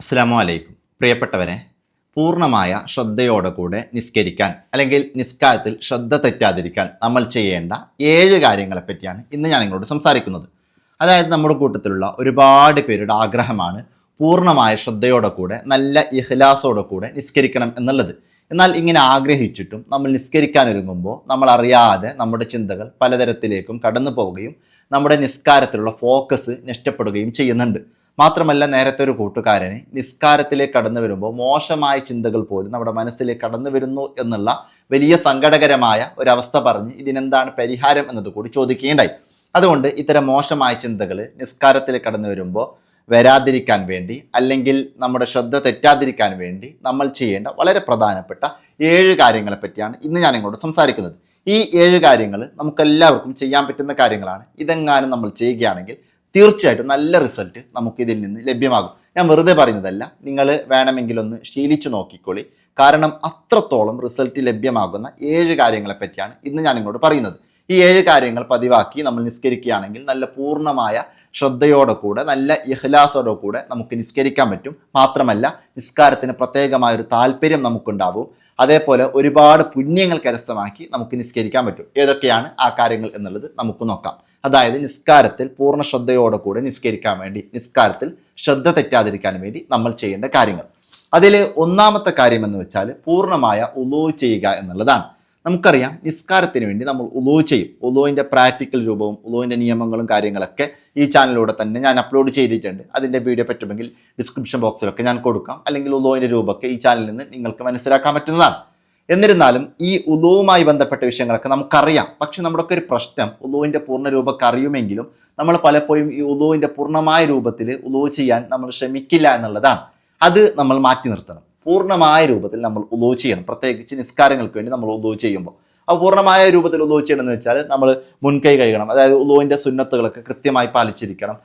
അസ്സാം അലൈക്കും പ്രിയപ്പെട്ടവരെ പൂർണമായ ശ്രദ്ധയോടെ കൂടെ നിസ്കരിക്കാൻ അല്ലെങ്കിൽ നിസ്കാരത്തിൽ ശ്രദ്ധ തെറ്റാതിരിക്കാൻ നമ്മൾ ചെയ്യേണ്ട ഏഴ് കാര്യങ്ങളെ പറ്റിയാണ് ഇന്ന് ഞാൻ നിങ്ങളോട് സംസാരിക്കുന്നത്. അതായത് നമ്മുടെ കൂട്ടത്തിലുള്ള ഒരുപാട് പേരുടെ ആഗ്രഹമാണ് പൂർണമായ ശ്രദ്ധയോടെ കൂടെ നല്ല ഇഹ്ലാസോടെ കൂടെ നിസ്കരിക്കണം എന്നുള്ളത്. എന്നാൽ ഇങ്ങനെ ആഗ്രഹിച്ചിട്ടും നമ്മൾ നിസ്കരിക്കാൻ ഒരുങ്ങുമ്പോൾ നമ്മൾ അറിയാതെ നമ്മുടെ ചിന്തകൾ പലതരത്തിലേക്കും കടന്നു പോവുകയും നമ്മുടെ നിസ്കാരത്തിലുള്ള ഫോക്കസ് നഷ്ടപ്പെടുകയും ചെയ്യുന്നുണ്ട്. മാത്രമല്ല നേരത്തെ ഒരു കൂട്ടുകാരന് നിസ്കാരത്തിലേക്ക് കടന്നു വരുമ്പോൾ മോശമായ ചിന്തകൾ പോലും നമ്മുടെ മനസ്സിലേക്ക് കടന്നു വരുന്നു എന്നുള്ള വലിയ സങ്കടകരമായ ഒരവസ്ഥ പറഞ്ഞ് ഇതിനെന്താണ് പരിഹാരം എന്നത് കൂടി ചോദിക്കുകയുണ്ടായി. അതുകൊണ്ട് ഇത്തരം മോശമായ ചിന്തകൾ നിസ്കാരത്തിൽ കടന്നു വരുമ്പോൾ വരാതിരിക്കാൻ വേണ്ടി അല്ലെങ്കിൽ നമ്മുടെ ശ്രദ്ധ തെറ്റാതിരിക്കാൻ വേണ്ടി നമ്മൾ ചെയ്യേണ്ട വളരെ പ്രധാനപ്പെട്ട ഏഴ് കാര്യങ്ങളെ പറ്റിയാണ് ഇന്ന് ഞാൻ ഇങ്ങോട്ട് സംസാരിക്കുന്നത്. ഈ ഏഴ് കാര്യങ്ങൾ നമുക്കെല്ലാവർക്കും ചെയ്യാൻ പറ്റുന്ന കാര്യങ്ങളാണ്. ഇതെങ്ങാനും നമ്മൾ ചെയ്യുകയാണെങ്കിൽ തീർച്ചയായിട്ടും നല്ല റിസൾട്ട് നമുക്ക് ഇതിൽ നിന്ന് ലഭ്യമാകും. ഞാൻ വെറുതെ പറയുന്നതല്ല നിങ്ങൾ വേണമെങ്കിൽ ഒന്ന് ശീലിച്ചു നോക്കിക്കോളി. കാരണം അത്രത്തോളം റിസൾട്ട് ലഭ്യമാകുന്ന ഏഴ് കാര്യങ്ങളെ പറ്റിയാണ് ഇന്ന് ഞാൻ നിങ്ങളോട് പറയുന്നത്. ഈ ഏഴ് കാര്യങ്ങൾ പതിവാക്കി നമ്മൾ നിസ്കരിക്കുകയാണെങ്കിൽ നല്ല പൂർണമായ ശ്രദ്ധയോടെ കൂടെ നല്ല ഇഹ്ലാസോടെ കൂടെ നമുക്ക് നിസ്കരിക്കാൻ പറ്റും. മാത്രമല്ല നിസ്കാരത്തിന് പ്രത്യേകമായ ഒരു താല്പര്യം നമുക്കുണ്ടാവും. അതേപോലെ ഒരുപാട് പുണ്യങ്ങൾ കരസ്ഥമാക്കി നമുക്ക് നിസ്കരിക്കാൻ പറ്റും. ഏതൊക്കെയാണ് ആ കാര്യങ്ങൾ എന്നുള്ളത് നമുക്ക് നോക്കാം. അതായത് നിസ്കാരത്തിൽ പൂർണ ശ്രദ്ധയോടെ കൂടെ നിസ്കരിക്കാൻ വേണ്ടി നിസ്കാരത്തിൽ ശ്രദ്ധ തെറ്റാതിരിക്കാൻ വേണ്ടി നമ്മൾ ചെയ്യേണ്ട കാര്യങ്ങൾ. അതിൽ ഒന്നാമത്തെ കാര്യം എന്ന് വെച്ചാൽ പൂർണമായ ഉലോ ചെയ്യുക എന്നുള്ളതാണ്. നമുക്കറിയാം നിസ്കാരത്തിന് വേണ്ടി നമ്മൾ ഉലോ ചെയ്യും. ഉലോവിന്റെ പ്രാക്ടിക്കൽ രൂപവും ഉലോവിന്റെ നിയമങ്ങളും കാര്യങ്ങളൊക്കെ ഈ ചാനലിലൂടെ തന്നെ ഞാൻ അപ്ലോഡ് ചെയ്തിട്ടുണ്ട്. അതിന്റെ വീഡിയോ പറ്റുമെങ്കിൽ ഡിസ്ക്രിപ്ഷൻ ബോക്സിലൊക്കെ ഞാൻ കൊടുക്കാം. അല്ലെങ്കിൽ ഉലോവിന്റെ രൂപമൊക്കെ ഈ ചാനലിൽ നിന്ന് നിങ്ങൾക്ക് മനസ്സിലാക്കാൻ പറ്റുന്നതാണ്. എന്നിരുന്നാലും ഈ ഉലോവുമായി ബന്ധപ്പെട്ട വിഷയങ്ങളൊക്കെ നമുക്കറിയാം. പക്ഷെ നമ്മുടെയൊക്കെ ഒരു പ്രശ്നം ഉലോവിന്റെ പൂർണ രൂപമൊക്കെ അറിയുമെങ്കിലും നമ്മൾ പലപ്പോഴും ഈ ഉലോവിന്റെ പൂർണമായ രൂപത്തിൽ ഉലോ ചെയ്യാൻ നമ്മൾ ശ്രമിക്കില്ല എന്നുള്ളതാണ്. അത് നമ്മൾ മാറ്റി നിർത്തണം. പൂർണമായ രൂപത്തിൽ നമ്മൾ ഉദോ ചെയ്യണം. പ്രത്യേകിച്ച് നിസ്കാരങ്ങൾക്ക് വേണ്ടി നമ്മൾ ഉദോ ചെയ്യുമ്പോൾ. അപ്പോൾ പൂർണമായ രൂപത്തിൽ ഉദോ ചെയ്യണം എന്ന് വെച്ചാൽ നമ്മൾ മുൻകൈ കഴുകണം. അതായത് ഉദോവിന്റെ സുന്നത്തുകളൊക്കെ കൃത്യമായി പാലിച്ചിരിക്കണം.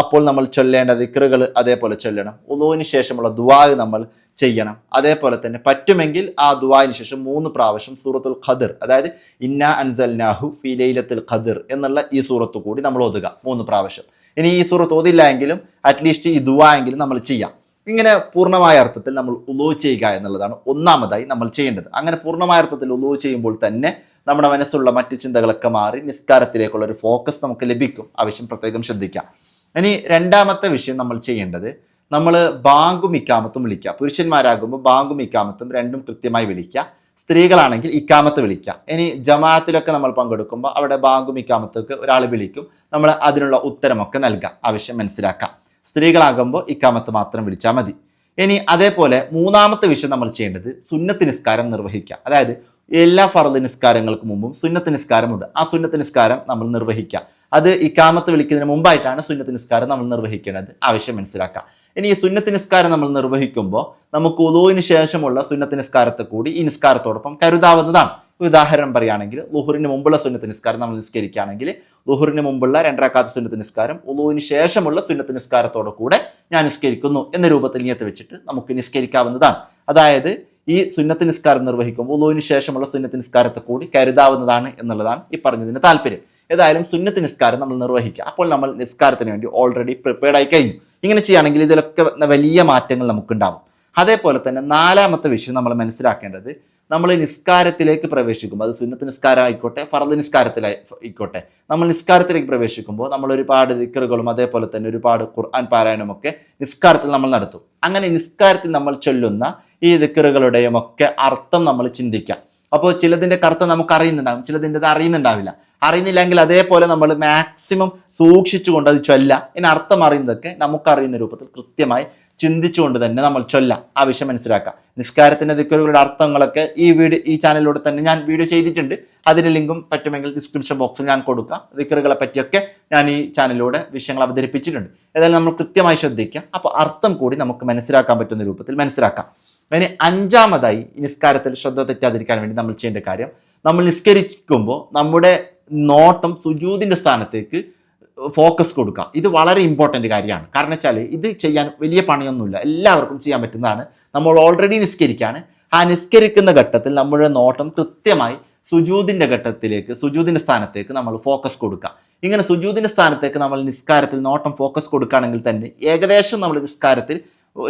അപ്പോൾ നമ്മൾ ചൊല്ലേണ്ട ദിക്റുകൾ അതേപോലെ ചൊല്ലണം. ഉദോവിന് ശേഷമുള്ള ദുവാഗ് നമ്മൾ ചെയ്യണം. അതേപോലെ തന്നെ പറ്റുമെങ്കിൽ ആ ദുവായിന് ശേഷം മൂന്ന് പ്രാവശ്യം സൂറത്തുൽ ഖദർ അതായത് ഇന്ന അൻസൽനാഹു ഫി ലൈലത്തുൽ ഖദർ എന്നുള്ള ഈ സൂറത്ത് കൂടി നമ്മൾ ഒതുക മൂന്ന് പ്രാവശ്യം. ഇനി ഈ സൂറത്ത് ഓതില്ല എങ്കിലും അറ്റ്ലീസ്റ്റ് ഈ ദുവാ എങ്കിലും നമ്മൾ ചെയ്യാം. ഇങ്ങനെ പൂർണമായ അർത്ഥത്തിൽ നമ്മൾ ഉലോ ചെയ്യുക എന്നുള്ളതാണ് ഒന്നാമതായി നമ്മൾ ചെയ്യേണ്ടത്. അങ്ങനെ പൂർണമായ അർത്ഥത്തിൽ ഉലോ ചെയ്യുമ്പോൾ തന്നെ നമ്മുടെ മനസ്സുള്ള മറ്റു ചിന്തകളൊക്കെ മാറി നിസ്കാരത്തിലേക്കുള്ള ഒരു ഫോക്കസ് നമുക്ക് ലഭിക്കും. ആവശ്യം പ്രത്യേകം ശ്രദ്ധിക്കാം. ഇനി രണ്ടാമത്തെ വിഷയം നമ്മൾ ചെയ്യേണ്ടത് നമ്മൾ ബാങ്കും ഇക്കാമത്തും വിളിക്കുക. പുരുഷന്മാരാകുമ്പോൾ ബാങ്കും ഇക്കാമത്തും രണ്ടും കൃത്യമായി വിളിക്കുക. സ്ത്രീകളാണെങ്കിൽ ഇക്കാമത്ത് വിളിക്കുക. ഇനി ജമാഅത്തിലൊക്കെ നമ്മൾ പങ്കെടുക്കുമ്പോൾ അവിടെ ബാങ്കും ഇക്കാമത്തൊക്കെ ഒരാൾ വിളിക്കും. നമ്മൾ അതിനുള്ള ഉത്തരമൊക്കെ നൽകാം. ആവശ്യം മനസ്സിലാക്കാം. സ്ത്രീകളാകുമ്പോൾ ഇക്കാമത്ത് മാത്രം വിളിച്ചാൽ മതി. ഇനി അതേപോലെ മൂന്നാമത്തെ വിഷയം നമ്മൾ ചെയ്യേണ്ടത് സുന്നത്ത് നിസ്കാരം നിർവഹിക്കുക. അതായത് എല്ലാ ഫറദ് നിസ്കാരങ്ങൾക്ക് മുമ്പും സുന്നത്ത് നിസ്കാരമുണ്ട്. ആ സുന്നത്ത് നിസ്കാരം നമ്മൾ നിർവഹിക്കുക. അത് ഇക്കാമത്ത് വിളിക്കുന്നതിന് മുമ്പായിട്ടാണ് സുന്നത്ത് നിസ്കാരം നമ്മൾ നിർവഹിക്കേണ്ടത്. ആവശ്യം മനസ്സിലാക്കുക. ഇനി ഈ സുന്നത്ത് നിസ്കാരം നമ്മൾ നിർവഹിക്കുമ്പോൾ നമുക്ക് ഉദുവിന് ശേഷമുള്ള സുന്നത്ത് നിസ്കാരത്തെ കൂടി ഈ നിസ്കാരത്തോടൊപ്പം കരുതാവുന്നതാണ്. ഉദാഹരണം പറയുകയാണെങ്കിൽ ലുഹുറിന് മുമ്പുള്ള സുന്നത്ത് നിസ്കാരം നമ്മൾ നിസ്കരിക്കുകയാണെങ്കിൽ ലുഹുറിന് മുമ്പുള്ള രണ്ടരക്കാത്ത സുന്നത്ത് നിസ്കാരം ഉലുവിന് ശേഷമുള്ള സുന്നത്ത് നിസ്കാരത്തോടെ കൂടെ ഞാൻ നിസ്കരിക്കുന്നു എന്ന രൂപത്തിൽ നിയത്ത് വെച്ചിട്ട് നമുക്ക് നിസ്കരിക്കാവുന്നതാണ്. അതായത് ഈ സുന്നത്ത് നിസ്കാരം നിർവഹിക്കുമ്പോൾ ഉലുവിന് ശേഷമുള്ള സുന്നത്ത് നിസ്കാരത്തെ കൂടി കരുതാവുന്നതാണ് എന്നുള്ളതാണ് ഈ പറഞ്ഞതിന് താല്പര്യം. ഏതായാലും സുന്നത്ത് നിസ്കാരം നമ്മൾ നിർവഹിക്കുക. അപ്പോൾ നമ്മൾ നിസ്കാരത്തിന് വേണ്ടി ഓൾറെഡി പ്രിപ്പയർഡ് ആയി കഴിഞ്ഞു. ഇങ്ങനെ ചെയ്യുകയാണെങ്കിൽ ഇതിലൊക്കെ വലിയ മാറ്റങ്ങൾ നമുക്കുണ്ടാവും. അതേപോലെ തന്നെ നാലാമത്തെ വിഷയം നമ്മൾ മനസ്സിലാക്കേണ്ടത് നമ്മൾ നിസ്കാരത്തിലേക്ക് പ്രവേശിക്കുമ്പോൾ അത് സുന്നത്ത് നിസ്കാരം ആയിക്കോട്ടെ ഫറദ് നിസ്കാരത്തിലായിക്കോട്ടെ നമ്മൾ നിസ്കാരത്തിലേക്ക് പ്രവേശിക്കുമ്പോൾ നമ്മൾ ഒരുപാട് ദിക്കറുകളും അതേപോലെ തന്നെ ഒരുപാട് ഖുർആൻ പാരായണവും ഒക്കെ നിസ്കാരത്തിൽ നമ്മൾ നടത്തും. അങ്ങനെ നിസ്കാരത്തിൽ നമ്മൾ ചൊല്ലുന്ന ഈ ദിക്കറുകളുടെയും ഒക്കെ അർത്ഥം നമ്മൾ ചിന്തിക്കാം. അപ്പോൾ ചിലതിന്റെ കറുത്ത നമുക്ക് അറിയുന്നുണ്ടാവും ചിലതിന്റെ അറിയുന്നുണ്ടാവില്ല. അറിയുന്നില്ലെങ്കിൽ അതേപോലെ നമ്മൾ മാക്സിമം സൂക്ഷിച്ചുകൊണ്ട് അത് ചൊല്ല. ഇനി അർത്ഥം അറിയുന്നതൊക്കെ നമുക്കറിയുന്ന രൂപത്തിൽ കൃത്യമായി ചിന്തിച്ചുകൊണ്ട് തന്നെ നമ്മൾ ചൊല്ലാം. ആവശ്യം മനസ്സിലാക്കാം. നിസ്കാരത്തിന്റെ ദിക്കറുകളുടെ അർത്ഥങ്ങളൊക്കെ ഈ വീഡിയോ ഈ ചാനലിലൂടെ തന്നെ ഞാൻ വീഡിയോ ചെയ്തിട്ടുണ്ട്. അതിന്റെ ലിങ്കും പറ്റുമെങ്കിൽ ഡിസ്ക്രിപ്ഷൻ ബോക്സിൽ ഞാൻ കൊടുക്കാം. ദിക്കറുകളെ പറ്റിയൊക്കെ ഞാൻ ഈ ചാനലിലൂടെ വിഷയങ്ങൾ അവതരിപ്പിച്ചിട്ടുണ്ട്. ഏതായാലും നമ്മൾ കൃത്യമായി ശ്രദ്ധിക്കാം. അപ്പോൾ അർത്ഥം കൂടി നമുക്ക് മനസ്സിലാക്കാൻ പറ്റുന്ന രൂപത്തിൽ മനസ്സിലാക്കാം. അതിന് അഞ്ചാമതായി നിസ്കാരത്തിൽ ശ്രദ്ധ തെറ്റാതിരിക്കാൻ വേണ്ടി നമ്മൾ ചെയ്യേണ്ട കാര്യം നമ്മൾ നിസ്കരിക്കുമ്പോൾ നമ്മുടെ നോട്ടം സുജൂതിന്റെ സ്ഥാനത്തേക്ക് ഫോക്കസ് കൊടുക്കുക ഇത് വളരെ ഇമ്പോർട്ടന്റ് കാര്യമാണ്. കാരണം വെച്ചാൽ ഇത് ചെയ്യാൻ വലിയ പണിയൊന്നുമില്ല. എല്ലാവർക്കും ചെയ്യാൻ പറ്റുന്നതാണ്. നമ്മൾ ഓൾറെഡി നിസ്കരിക്കുകയാണ് ആ നിസ്കരിക്കുന്ന ഘട്ടത്തിൽ നമ്മുടെ നോട്ടം കൃത്യമായി സുജൂതിന്റെ ഘട്ടത്തിലേക്ക് സുജൂതിന്റെ സ്ഥാനത്തേക്ക് നമ്മൾ ഫോക്കസ് കൊടുക്കുക. ഇങ്ങനെ സുജൂതിന്റെ സ്ഥാനത്തേക്ക് നമ്മൾ നിസ്കാരത്തിൽ നോട്ടം ഫോക്കസ് കൊടുക്കുകയാണെങ്കിൽ തന്നെ ഏകദേശം നമ്മൾ നിസ്കാരത്തിൽ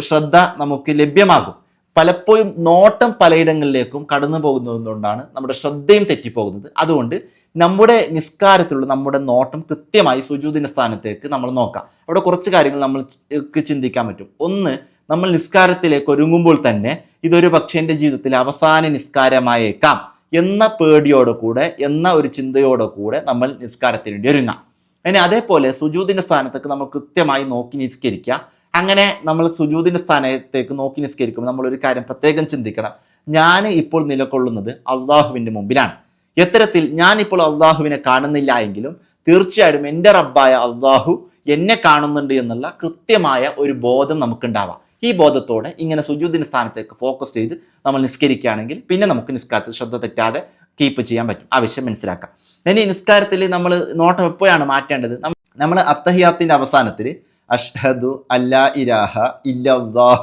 ശ്രദ്ധ നമുക്ക് ലഭ്യമാകും. പലപ്പോഴും നോട്ടം പലയിടങ്ങളിലേക്കും കടന്നു പോകുന്നതുകൊണ്ടാണ് നമ്മുടെ ശ്രദ്ധയും തെറ്റിപ്പോകുന്നത്. അതുകൊണ്ട് നമ്മുടെ നിസ്കാരത്തിലുള്ള നമ്മുടെ നോട്ടം കൃത്യമായി സുജൂദിന്റെ സ്ഥാനത്തേക്ക് നമ്മൾ നോക്കാം. അവിടെ കുറച്ച് കാര്യങ്ങൾ നമ്മൾക്ക് ചിന്തിക്കാൻ പറ്റും. ഒന്ന് നമ്മൾ നിസ്കാരത്തിലേക്ക് ഒരുങ്ങുമ്പോൾ തന്നെ ഇതൊരു പക്ഷേ എന്റെ ജീവിതത്തിലെ അവസാന നിസ്കാരമായേക്കാം എന്ന പേടിയോടെ കൂടെ എന്ന ഒരു ചിന്തയോടെ കൂടെ നമ്മൾ നിസ്കാരത്തിന് വേണ്ടി ഒരുങ്ങാം. ഇനി അതേപോലെ സുജൂദിന്റെ സ്ഥാനത്തേക്ക് നമ്മൾ കൃത്യമായി നോക്കി നിസ്കരിക്കുക. അങ്ങനെ നമ്മൾ സുജൂദിന്റെ സ്ഥാനത്തേക്ക് നോക്കി നിസ്കരിക്കുമ്പോൾ നമ്മൾ ഒരു കാര്യം പ്രത്യേകം ചിന്തിക്കണം. ഞാൻ ഇപ്പോൾ നിലകൊള്ളുന്നത് അള്ളാഹുവിന്റെ മുമ്പിലാണ്. എത്തരത്തിൽ ഞാനിപ്പോൾ അള്ളാഹുവിനെ കാണുന്നില്ല എങ്കിലും തീർച്ചയായിട്ടും എന്റെ റബ്ബായ അള്ളാഹു എന്നെ കാണുന്നുണ്ട് എന്നുള്ള കൃത്യമായ ഒരു ബോധം നമുക്കുണ്ടാവാം. ഈ ബോധത്തോടെ ഇങ്ങനെ സുജൂദിന്റെ സ്ഥാനത്തേക്ക് ഫോക്കസ് ചെയ്ത് നമ്മൾ നിസ്കരിക്കുകയാണെങ്കിൽ പിന്നെ നമുക്ക് നിസ്കാരത്തിൽ ശ്രദ്ധ തെറ്റാതെ കീപ്പ് ചെയ്യാൻ പറ്റും. ആവശ്യം മനസ്സിലാക്കാം. ഇനി നിസ്കാരത്തിൽ നമ്മൾ നോട്ടം എപ്പോഴാണ് മാറ്റേണ്ടത്? നമ്മൾ അത്തഹിയാത്തിന്റെ അവസാനത്തിൽ അഷ്ഹദു അല്ലാ ഇരാഹ ഇല്ലാഹ്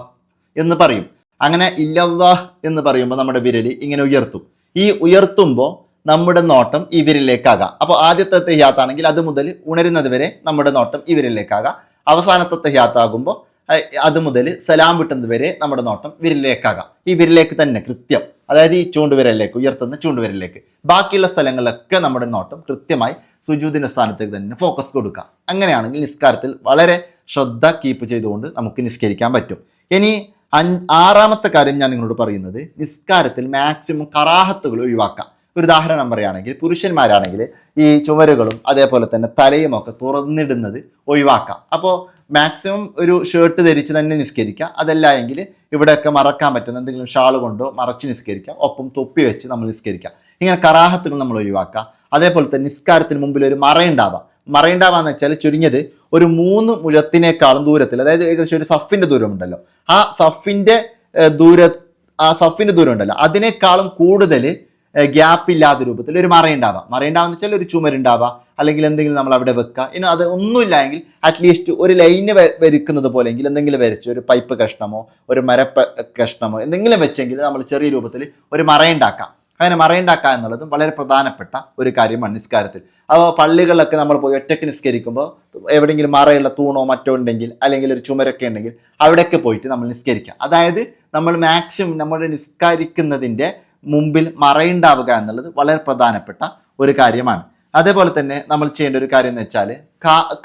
എന്ന് പറയും. അങ്ങനെ ഇല്ലാഹ് എന്ന് പറയുമ്പോൾ നമ്മുടെ വിരൽ ഇങ്ങനെ ഉയർത്തും. ഈ ഉയർത്തുമ്പോൾ നമ്മുടെ നോട്ടം ഇവരിലേക്കാകാം. അപ്പോൾ ആദ്യത്തെ ഹ്യാത്താണെങ്കിൽ അത് മുതൽ ഉണരുന്നത് വരെ നമ്മുടെ നോട്ടം ഇവരിലേക്കാകാം. അവസാനത്തെ ഹ്യാത്താകുമ്പോൾ അത് മുതൽ സലാം വിട്ടുന്നത് വരെ നമ്മുടെ നോട്ടം വിരലിലേക്കാകാം ഈ വിരലിലേക്ക് തന്നെ കൃത്യം അതായത് ഈ ചൂണ്ടുവിരലിലേക്ക് ഉയർത്തുന്ന ചൂണ്ടുവിരലിലേക്ക്. ബാക്കിയുള്ള സ്ഥലങ്ങളിലൊക്കെ നമ്മുടെ നോട്ടം കൃത്യമായി സുജൂദിന്റെ സ്ഥാനത്തേക്ക് തന്നെ ഫോക്കസ് കൊടുക്കുക അങ്ങനെയാണെങ്കിൽ നിസ്കാരത്തിൽ വളരെ ശ്രദ്ധ കീപ്പ് ചെയ്തുകൊണ്ട് നമുക്ക് നിസ്കരിക്കാൻ പറ്റും. ഇനി ആറാമത്തെ കാര്യം ഞാൻ നിങ്ങളോട് പറയുന്നത് നിസ്കാരത്തിൽ മാക്സിമം കറാഹത്തുകൾ ഒഴിവാക്കാം. ഒരു ഉദാഹരണം പറയുകയാണെങ്കിൽ പുരുഷന്മാരാണെങ്കിൽ ഈ ചുമരുകളും അതേപോലെ തന്നെ തലയും ഒക്കെ തുറന്നിടുന്നത് ഒഴിവാക്കാം. അപ്പോൾ മാക്സിമം ഒരു ഷർട്ട് ധരിച്ച് തന്നെ നിസ്കരിക്കുക. അതല്ല എങ്കിൽ ഇവിടെയൊക്കെ മറക്കാൻ പറ്റുന്ന എന്തെങ്കിലും ഷാൾ കൊണ്ടോ മറച്ച് നിസ്കരിക്കുക. ഒപ്പം തൊപ്പി വെച്ച് നമ്മൾ നിസ്കരിക്കുക. ഇങ്ങനെ കറാഹത്തുകൾ നമ്മൾ ഒഴിവാക്കുക. അതേപോലെ തന്നെ നിസ്കാരത്തിന് മുമ്പിൽ ഒരു മറയുണ്ടാവാം മറയുണ്ടാവാന്ന് വെച്ചാൽ ചുരുങ്ങിയത് ഒരു മൂന്ന് മുഴത്തിനേക്കാളും ദൂരത്തിൽ അതായത് ഏകദേശം ഒരു സഫിന്റെ ദൂരമുണ്ടല്ലോ ആ സഫിന്റെ ദൂര ആ സഫിന്റെ ദൂരം ഉണ്ടല്ലോ. അതിനേക്കാളും കൂടുതൽ ഗ്യാപ്പ് ഇല്ലാത്ത രൂപത്തിൽ ഒരു മറയുണ്ടാവാം മറയുണ്ടാവുന്ന വെച്ചാൽ ഒരു ചുമരുണ്ടാവാം അല്ലെങ്കിൽ എന്തെങ്കിലും നമ്മൾ അവിടെ വെക്കുക ഇനി അത് ഒന്നുമില്ല എങ്കിൽ അറ്റ്ലീസ്റ്റ് ഒരു ലൈന് വരയ്ക്കുന്നത് പോലെങ്കിൽ എന്തെങ്കിലും വരച്ച് ഒരു പൈപ്പ് കഷ്ണമോ ഒരു മരപ്പ കഷ്ണമോ എന്തെങ്കിലും വെച്ചെങ്കിൽ നമ്മൾ ചെറിയ രൂപത്തിൽ ഒരു മറയുണ്ടാക്കാം അങ്ങനെ മറയുണ്ടാക്കുക എന്നുള്ളതും വളരെ പ്രധാനപ്പെട്ട ഒരു കാര്യമാണ് നിസ്കാരത്തിൽ. അപ്പോൾ പള്ളികളിലൊക്കെ നമ്മൾ പോയി ഒറ്റയ്ക്ക് നിസ്കരിക്കുമ്പോൾ എവിടെയെങ്കിലും മറയുള്ള തൂണോ മറ്റോ ഉണ്ടെങ്കിൽ അല്ലെങ്കിൽ ഒരു ചുമരൊക്കെ ഉണ്ടെങ്കിൽ അവിടെയൊക്കെ പോയിട്ട് നമ്മൾ നിസ്കരിക്കുക അതായത് നമ്മൾ മാക്സിമം നമ്മൾ നിസ്കരിക്കുന്നതിന്റെ മുമ്പിൽ മറയുണ്ടാവുക എന്നുള്ളത് വളരെ പ്രധാനപ്പെട്ട ഒരു കാര്യമാണ്. അതേപോലെ തന്നെ നമ്മൾ ചെയ്യേണ്ട ഒരു കാര്യം എന്ന് വെച്ചാൽ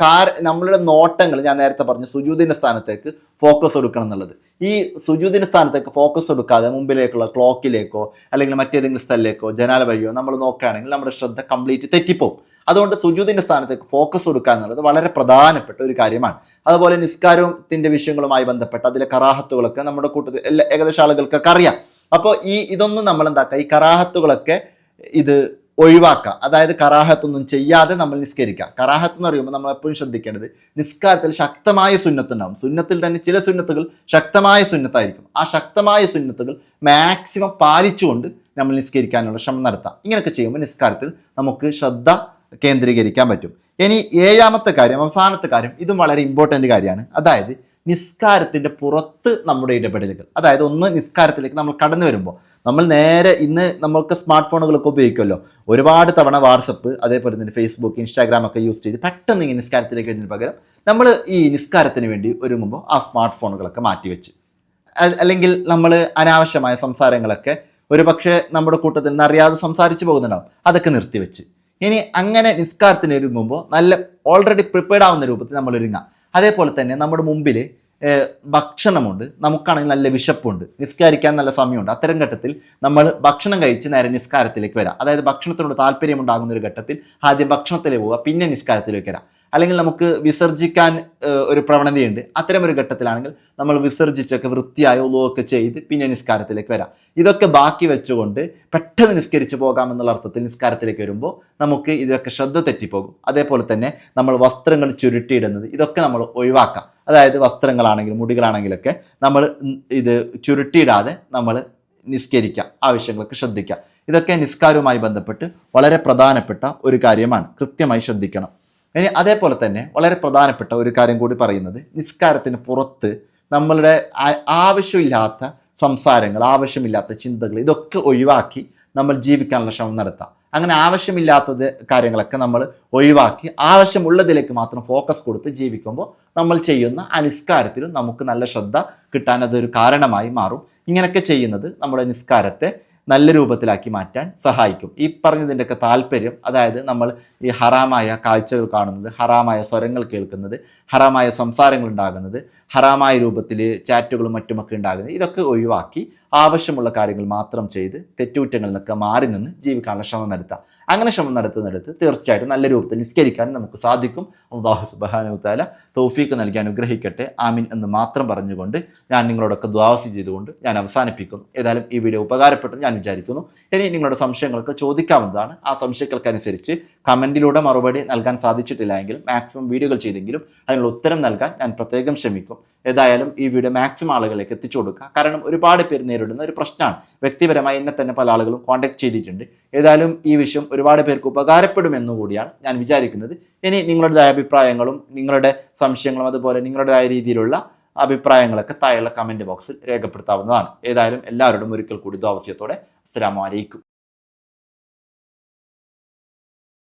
കാർ നമ്മളുടെ നോട്ടങ്ങൾ ഞാൻ നേരത്തെ പറഞ്ഞു സുജൂതിന്റെ സ്ഥാനത്തേക്ക് ഫോക്കസ് കൊടുക്കണം എന്നുള്ളത്. ഈ സുജൂതിന്റെ സ്ഥാനത്തേക്ക് ഫോക്കസ് കൊടുക്കാതെ മുമ്പിലേക്കുള്ള ക്ലോക്കിലേക്കോ അല്ലെങ്കിൽ മറ്റേതെങ്കിലും സ്ഥലത്തേക്കോ ജനാല വഴിയോ നമ്മൾ നോക്കുകയാണെങ്കിൽ നമ്മുടെ ശ്രദ്ധ കംപ്ലീറ്റ് തെറ്റിപ്പോകും അതുകൊണ്ട് സുജൂതിന്റെ സ്ഥാനത്തേക്ക് ഫോക്കസ് കൊടുക്കുക എന്നുള്ളത് വളരെ പ്രധാനപ്പെട്ട ഒരു കാര്യമാണ്. അതുപോലെ നിസ്കാരത്തിന്റെ വിഷയങ്ങളുമായി ബന്ധപ്പെട്ട അതിലെ കറാഹത്തുകളൊക്കെ നമ്മുടെ കൂട്ടത്തിൽ എല്ലാ ഏകദേശം ആളുകൾക്കൊക്കെ അറിയാം. അപ്പോൾ ഈ ഇതൊന്നും നമ്മൾ എന്താക്കുക ഈ കറാഹത്തുകളൊക്കെ ഇത് ഒഴിവാക്കുക. അതായത് കറാഹത്തൊന്നും ചെയ്യാതെ നമ്മൾ നിസ്കരിക്കുക. കറാഹത്ത് എന്ന് പറയുമ്പോൾ നമ്മൾ എപ്പോഴും ശ്രദ്ധിക്കേണ്ടത് നിസ്കാരത്തിൽ ശക്തമായ സുന്നത്തുണ്ടാവും. സുന്നത്തിൽ തന്നെ ചില സുന്നത്തുകൾ ശക്തമായ സുന്നത്തായിരിക്കും. ആ ശക്തമായ സുന്നത്തുകൾ മാക്സിമം പാലിച്ചുകൊണ്ട് നമ്മൾ നിസ്കരിക്കാനുള്ള ശ്രമം നടത്താം. ഇങ്ങനെയൊക്കെ ചെയ്യുമ്പോൾ നിസ്കാരത്തിൽ നമുക്ക് ശ്രദ്ധ കേന്ദ്രീകരിക്കാൻ പറ്റും. ഇനി ഏഴാമത്തെ കാര്യം അവസാനത്തെ കാര്യം ഇതും വളരെ ഇമ്പോർട്ടന്റ് കാര്യമാണ്. അതായത് നിസ്കാരത്തിന്റെ പുറത്ത് നമ്മുടെ ഇടപെടലുകൾ. അതായത് ഒന്ന് നിസ്കാരത്തിലേക്ക് നമ്മൾ കടന്നു വരുമ്പോൾ. നമ്മൾ നേരെ ഇന്ന് നമ്മൾക്ക് സ്മാർട്ട് ഫോണുകളൊക്കെ ഉപയോഗിക്കുമല്ലോ. ഒരുപാട് തവണ വാട്സപ്പ് അതേപോലെ തന്നെ ഫേസ്ബുക്ക് ഇൻസ്റ്റാഗ്രാം ഒക്കെ യൂസ് ചെയ്ത് പെട്ടെന്ന് ഇങ്ങനെ നിസ്കാരത്തിലേക്ക് വരുന്നതിന് പകരം നമ്മൾ ഈ നിസ്കാരത്തിന് വേണ്ടി ഒരുങ്ങുമ്പോൾ ആ സ്മാർട്ട് ഫോണുകളൊക്കെ മാറ്റിവെച്ച് അല്ലെങ്കിൽ നമ്മൾ അനാവശ്യമായ സംസാരങ്ങളൊക്കെ ഒരു പക്ഷേ നമ്മുടെ കൂട്ടത്തിൽ നിന്ന് അറിയാതെ സംസാരിച്ചു പോകുന്നുണ്ടാവും. അതൊക്കെ നിർത്തിവെച്ച്. ഇനി അങ്ങനെ നിസ്കാരത്തിന് ഒരുങ്ങുമ്പോൾ നല്ല ഓൾറെഡി പ്രിപ്പയർഡ് ആവുന്ന രൂപത്തിൽ നമ്മൾ ഒരുങ്ങാം. അതേപോലെ തന്നെ നമ്മുടെ മുമ്പിൽ ഭക്ഷണമുണ്ട്. നമുക്കാണെങ്കിൽ നല്ല വിശപ്പുണ്ട്. നിസ്കാരിക്കാൻ നല്ല സമയമുണ്ട്. അത്തരം ഘട്ടത്തിൽ നമ്മൾ ഭക്ഷണം കഴിച്ച് നേരെ നിസ്കാരത്തിലേക്ക് വരാം. അതായത് ഭക്ഷണത്തിനോട് താല്പര്യമുണ്ടാകുന്ന ഒരു ഘട്ടത്തിൽ ആദ്യം ഭക്ഷണത്തിലേക്ക് പോവുക പിന്നെ നിസ്കാരത്തിലേക്ക് വരാം. അല്ലെങ്കിൽ നമുക്ക് വിസർജിക്കാൻ ഒരു പ്രവണതയുണ്ട്. അത്തരം ഒരു ഘട്ടത്തിലാണെങ്കിൽ നമ്മൾ വിസർജിച്ചൊക്കെ വൃത്തിയായ ഒന്നുമൊക്കെ ചെയ്ത് പിന്നെ നിസ്കാരത്തിലേക്ക് വരാം. ഇതൊക്കെ ബാക്കി വെച്ചുകൊണ്ട് പെട്ടെന്ന് നിസ്കരിച്ചു പോകാമെന്നുള്ള അർത്ഥത്തിൽ നിസ്കാരത്തിലേക്ക് വരുമ്പോൾ നമുക്ക് ഇതിലൊക്കെ ശ്രദ്ധ തെറ്റിപ്പോകും. അതേപോലെ തന്നെ നമ്മൾ വസ്ത്രങ്ങൾ ചുരുട്ടിയിടുന്നത് ഇതൊക്കെ നമ്മൾ ഒഴിവാക്കാം. അതായത് വസ്ത്രങ്ങളാണെങ്കിലും മുടികളാണെങ്കിലൊക്കെ നമ്മൾ ഇത് ചുരുട്ടിയിടാതെ നമ്മൾ നിസ്കരിക്കുക ആവശ്യങ്ങളൊക്കെ ശ്രദ്ധിക്കുക ഇതൊക്കെ നിസ്കാരവുമായി ബന്ധപ്പെട്ട് വളരെ പ്രധാനപ്പെട്ട ഒരു കാര്യമാണ്. കൃത്യമായി ശ്രദ്ധിക്കണം. ഇനി അതേപോലെ തന്നെ വളരെ പ്രധാനപ്പെട്ട ഒരു കാര്യം കൂടി പറയുന്നത് നിസ്കാരത്തിന് പുറത്ത് നമ്മളുടെ ആവശ്യമില്ലാത്ത സംസാരങ്ങൾ ആവശ്യമില്ലാത്ത ചിന്തകൾ ഇതൊക്കെ ഒഴിവാക്കി നമ്മൾ ജീവിക്കാനുള്ള ശ്രമം നടത്താം. അങ്ങനെ ആവശ്യമില്ലാത്തത് കാര്യങ്ങളൊക്കെ നമ്മൾ ഒഴിവാക്കി ആവശ്യമുള്ളതിലേക്ക് മാത്രം ഫോക്കസ് കൊടുത്ത് ജീവിക്കുമ്പോൾ നമ്മൾ ചെയ്യുന്ന അനുസ്കാരത്തിലും നമുക്ക് നല്ല ശ്രദ്ധ കിട്ടാൻ അതൊരു കാരണമായി മാറും. ഇങ്ങനെയൊക്കെ ചെയ്യുന്നത് നമ്മുടെ നിസ്കാരത്തെ നല്ല രൂപത്തിലാക്കി മാറ്റാൻ സഹായിക്കും. ഈ പറഞ്ഞതിന്റെയൊക്കെ താല്പര്യം അതായത് നമ്മൾ ഈ ഹറാമായ കാഴ്ചകൾ കാണുന്നത് ഹറാമായ സ്വരങ്ങൾ കേൾക്കുന്നത് ഹറാമായ സംസാരങ്ങൾ ഉണ്ടാകുന്നത് ഹറാമായ രൂപത്തിൽ ചാറ്റുകളും മറ്റുമൊക്കെ ഉണ്ടാകുന്നത് ഇതൊക്കെ ഒഴിവാക്കി ആവശ്യമുള്ള കാര്യങ്ങൾ മാത്രം ചെയ്ത് തെറ്റുകുറ്റങ്ങളിൽ നിന്നൊക്കെ മാറി നിന്ന് ജീവിക്കാനുള്ള ശ്രമം നടത്താം. അങ്ങനെ ശ്രമം നടത്തുന്നിടത്ത് തീർച്ചയായിട്ടും നല്ല രൂപത്തിൽ നിസ്കരിക്കാൻ നമുക്ക് സാധിക്കും. അള്ളാഹു സുബാനു താല തൗഫീക്ക് നൽകി അനുഗ്രഹിക്കട്ടെ. ആമിൻ എന്ന് മാത്രം പറഞ്ഞുകൊണ്ട് ഞാൻ നിങ്ങളോടൊക്കെ ദ്വാവസി ചെയ്തുകൊണ്ട് ഞാൻ അവസാനിപ്പിക്കുന്നു. ഏതായാലും ഈ വീഡിയോ ഉപകാരപ്പെട്ടെന്ന് ഞാൻ വിചാരിക്കുന്നു. ഇനി നിങ്ങളുടെ സംശയങ്ങൾക്ക് ചോദിക്കാവുന്നതാണ്. ആ സംശയങ്ങൾക്കനുസരിച്ച് കമന്റിലൂടെ മറുപടി നൽകാൻ സാധിച്ചിട്ടില്ല എങ്കിൽ മാക്സിമം വീഡിയോകൾ ചെയ്തെങ്കിലും അതിനുള്ള ഉത്തരം നൽകാൻ ഞാൻ പ്രത്യേകം ശ്രമിക്കും. ഏതായാലും ഈ വീഡിയോ മാക്സിമം ആളുകളിലേക്ക് എത്തിച്ചു കൊടുക്കുക. കാരണം ഒരുപാട് പേര് നേരിടുന്ന ഒരു പ്രശ്നമാണ്. വ്യക്തിപരമായി എന്നെ തന്നെ പല ആളുകളും കോൺടാക്ട് ചെയ്തിട്ടുണ്ട്. ഏതായാലും ഈ വിഷയം ഒരുപാട് പേർക്ക് ഉപകാരപ്പെടുമെന്ന് കൂടിയാണ് ഞാൻ വിചാരിക്കുന്നത്. ഇനി നിങ്ങളുടേതായ അഭിപ്രായങ്ങളും നിങ്ങളുടെ സംശയങ്ങളും അതുപോലെ നിങ്ങളുടേതായ രീതിയിലുള്ള അഭിപ്രായങ്ങളൊക്കെ താഴെയുള്ള കമന്റ് ബോക്സിൽ രേഖപ്പെടുത്താവുന്നതാണ്. ഏതായാലും എല്ലാവരോടും ഒരിക്കൽ കൂടി ദ്വാവസ്യത്തോടെ അസ്സലാമു അലൈക്കും.